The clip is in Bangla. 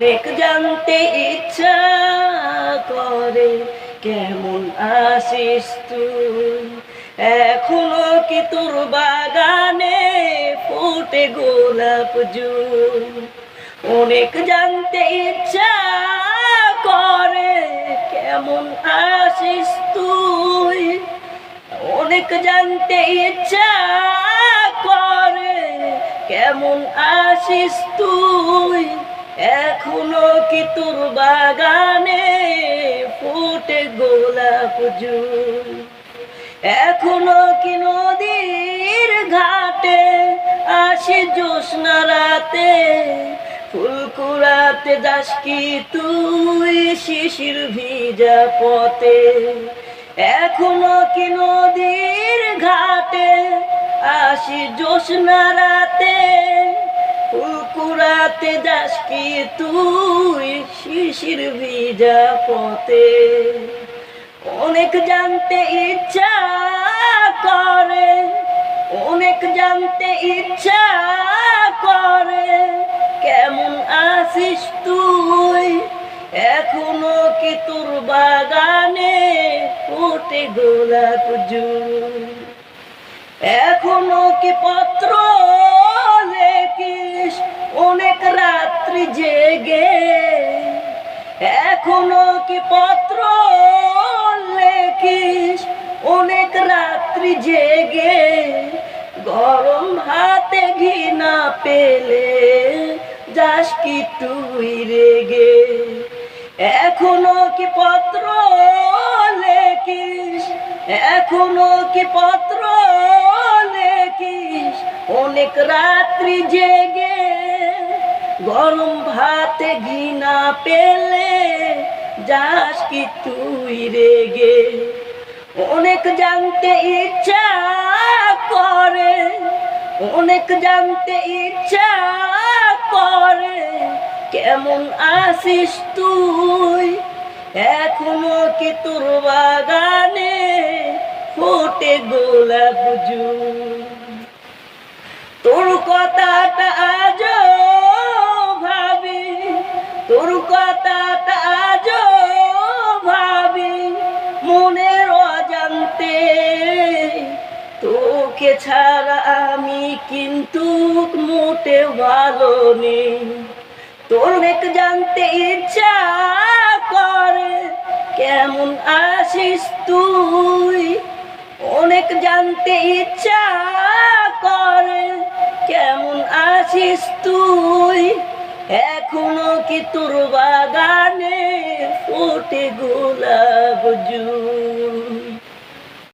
দেখ জানতে ইচ্ছা করে, কেমন আসিস তুই? এখনও কি তোর বাগানে ফুটে গোলাপ জুন অনেক জানতে ইচ্ছা করে, কেমন আসিস তুই? অনেক জানতে ইচ্ছা করে, কেমন আসিস তুই? তোর বাগানে ফুটে গোলাপ জুন এখনও কি নদীর ঘাটে আসে জ্যোৎস্না রাতে? ফুল কুড়াতে যাস কি তুই শিশির ভিজা পথে? এখনও কি নদীর ঘাটে আসি জ্যোৎস্না রাতে? কুড়াতে যাস কি তুই? শিশির ভিজা পথে। অনেক জানতে ইচ্ছা করে, অনেক জানতে ইচ্ছা করে। কেমন আসিস তুই? এখনও কি তোর বাগানে ফোটে গোলাপ জুন এখনও কি পত্র জেগে। এখনও কি পত্র লেখিস? অনেক রাত্রি জেগে। গরম হাতে ঘি না পেলে যাস কি তুই রেগে। এখনও কি পত্র লেখিস? এখনও কি পত্র লেখিস? অনেক রাত্রি জেগে। গরম ভাতে ঘি না পেলে যাস কি তুই রেগে। অনেক জানতে ইচ্ছা করে, অনেক জানতে ইচ্ছা করে, কেমন আসিস তুই? এখনও কি তোর বাগানে ফোটে গোলাপ জুন ছাড়া আমি কিন্তু মোটে ভালো নেই। তোর অনেক জানতে ইচ্ছা করে, কেমন আসিস তুই? অনেক জানতে ইচ্ছা করে, কেমন আসিস তুই? এখনও কি তোর বাগানে ফুটে গোলাপ জুন